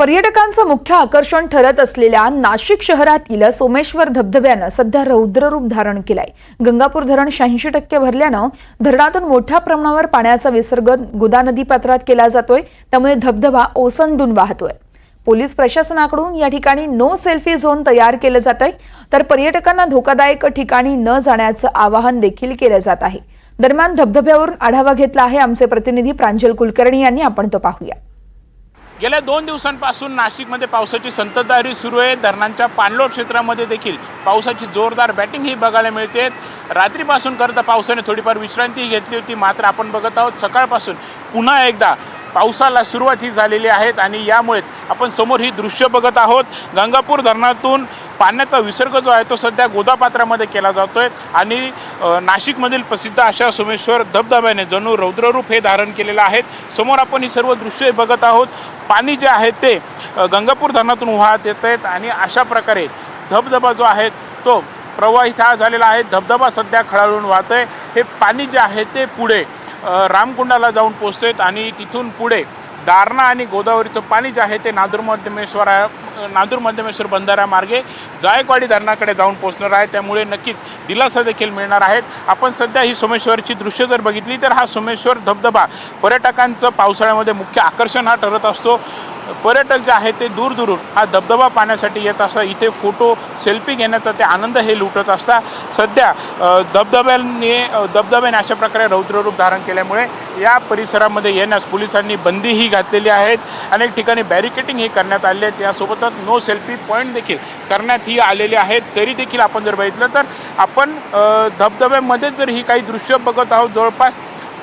पर्यटकांचं मुख्य आकर्षण ठरत असलेल्या नाशिक शहरातील सोमेश्वर धबधब्यानं सध्या रौद्ररूप धारण केलाय. गंगापूर धरण शहाऐंशी टक्के भरल्यानं धरणातून मोठ्या प्रमाणावर पाण्याचा विसर्ग गोदा नदी पात्रात केला जातोय त्यामुळे धबधबा ओसंडून वाहतोय. पोलीस प्रशासनाकडून या ठिकाणी नो सेल्फी झोन तयार केलं जात आहे तर पर्यटकांना धोकादायक ठिकाणी न जाण्याचं आवाहन देखील केलं जात आहे. दरम्यान धबधब्यावरून आढावा घेतला आहे आमचे प्रतिनिधी प्रांजल कुलकर्णी यांनी आपण तो पाहूया. गेल्या दोन दिवसांपासून नाशिकमध्ये पावसाची संततधारी सुरू आहे. धरणांच्या पाणलोट क्षेत्रामध्ये देखील पावसाची जोरदार बॅटिंग ही बघायला मिळते. रात्रीपासून करता पावसाने थोडीफार विश्रांती घेतली होती मात्र आपण बघत आहोत सकाळपासून पुन्हा एकदा पावसाला सुरुवात ही झालेली आहेत आणि यामुळेच आपण समोर ही दृश्य बघत आहोत. गंगापूर धरणातून पाण्याचा विसर्ग जो आहे तो सध्या गोदापात्रामध्ये केला जातोय. आणि नाशिकमधील प्रसिद्ध अशा सोमेश्वर धबधब्याने जणू रौद्ररूप हे धारण केलेलं आहे. समोर आपण ही सर्व दृश्य बघत आहोत. पाणी जे आहे ते गंगापूर धरणातून वाहत येत आहेत आणि अशा प्रकारे धबधबा जो आहे तो प्रवाहित हा झालेला आहे. धबधबा सध्या खळाळून वाहतोय. हे पाणी जे आहे ते पुढे रामकुंडाला जाऊन पोचतेत आणि तिथून पुढे दारणा आणि गोदावरीचं पाणी जे आहे ते नादूर मध्यमेश्वर नादूर मध्यमेश्वर बंधाऱ्यामार्गे जायकवाडी धरणाकडे जाऊन पोहोचणार आहे. त्यामुळे नक्कीच दिलासा देखील मिळणार आहेत आपण सध्या ही सोमेश्वरची दृश्य जर बघितली तर हा सोमेश्वर धबधबा पर्यटकांचं पावसाळ्यामध्ये मुख्य आकर्षण हा ठरत असतो. पर्यटक जे आहेत ते दूर दूरून हा धबधबा पाहण्यासाठी येत असतात. इथे फोटो सेल्फी घेण्याचा ते आनंद हे लुटत असतात. सध्या धबधब्याने धबधब्याने अशा प्रकारे रौद्ररूप धारण केल्यामुळे या परिसरामध्ये येण्यास पोलिसांनी बंदीही घातलेली आहेत. अनेक ठिकाणी बॅरिकेटिंग ही करण्यात आले आहेत. यासोबतच नो सेल्फी पॉईंट देखील करण्यात ही आलेले आहेत. तरी देखील आपण जर बघितलं तर आपण धबधब्यामध्ये जर ही काही दृश्य बघत आहोत जवळपास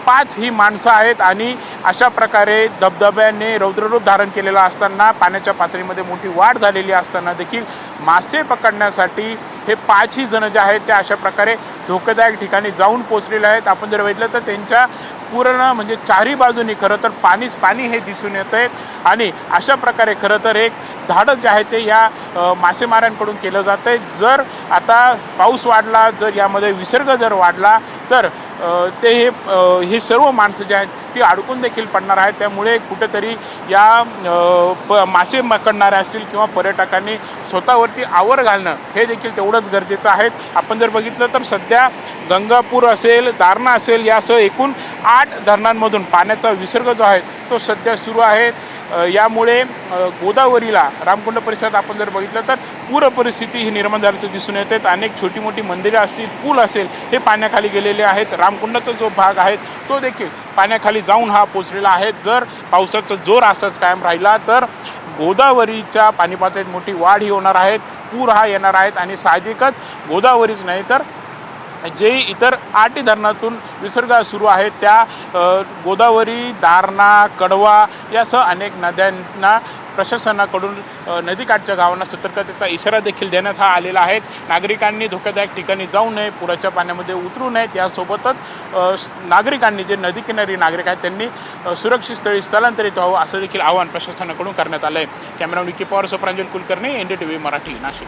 पाच ही माणसं आहेत आणि अशा प्रकारे धबधब्याने रौद्ररूप धारण केलेलं असताना पाण्याच्या पातळीमध्ये मोठी वाढ झालेली असताना देखील मासे पकडण्यासाठी हे पाचही जण जे आहेत ते अशा प्रकारे धोकादायक ठिकाणी जाऊन पोचलेले आहेत. आपण जर बघितलं तर त्यांच्या पूर्ण म्हणजे चारही बाजूनी खरं तर पाणीच पाणी हे दिसून येत आहे. आणि अशा प्रकारे खरं तर एक धाडस जे आहे ते या मासेमाऱ्यांकडून केलं जातं आहे. जर आता पाऊस वाढला जर यामध्ये विसर्ग जर वाढला तर ते हे हे सर्व माणसं जे आहेत ती अडकून देखील पडणार आहेत. त्यामुळे कुठेतरी या प मासे पकडणारे असतील किंवा पर्यटकांनी स्वतःवरती आवर घालणं हे देखील तेवढंच गरजेचं आहे. आपण जर बघितलं तर सध्या गंगापूर असेल दारणा असेल यासह एकूण आठ धरणांमधून पाण्याचा विसर्ग जो आहे तो सध्या सुरू आहे. यामुळे गोदावरीला रामकुंड परिसरात आपण जर बघितलं तर पूर परिस्थिती ही निर्माण झाल्याचं दिसून येते. अनेक छोटी मोठी मंदिरं असतील पूल असेल हे पाण्याखाली गेलेले आहेत. रामकुंडाचा जो भाग आहे तो देखील पाण्याखाली जाऊन हा पोचलेला आहे. जर पावसाचा जोर असाच कायम राहिला तर गोदावरीच्या पाणी पातळीत मोठी वाढ ही होणार आहे. पूर हा येणार आहेत आणि साहजिकच गोदावरीच नाही तर जे इतर आठी धरणातून विसर्ग सुरू आहेत त्या गोदावरी दारणा कडवा यासह अनेक नद्यांना प्रशासनाकडून नदीकाठच्या गावांना सतर्कतेचा इशारा देखील देण्यात हा आलेला आहे. नागरिकांनी धोकादायक ठिकाणी जाऊ नये पुराच्या पाण्यामध्ये उतरू नयेत यासोबतच नागरिकांनी जे नदीकिनारी नागरिक आहेत त्यांनी सुरक्षित स्थळी स्थलांतरित व्हावं असं देखील आवाहन प्रशासनाकडून करण्यात आलं आहे camera Vicky Pawar सोप्रांजल Kulkarni N D T V Marathi Nashik.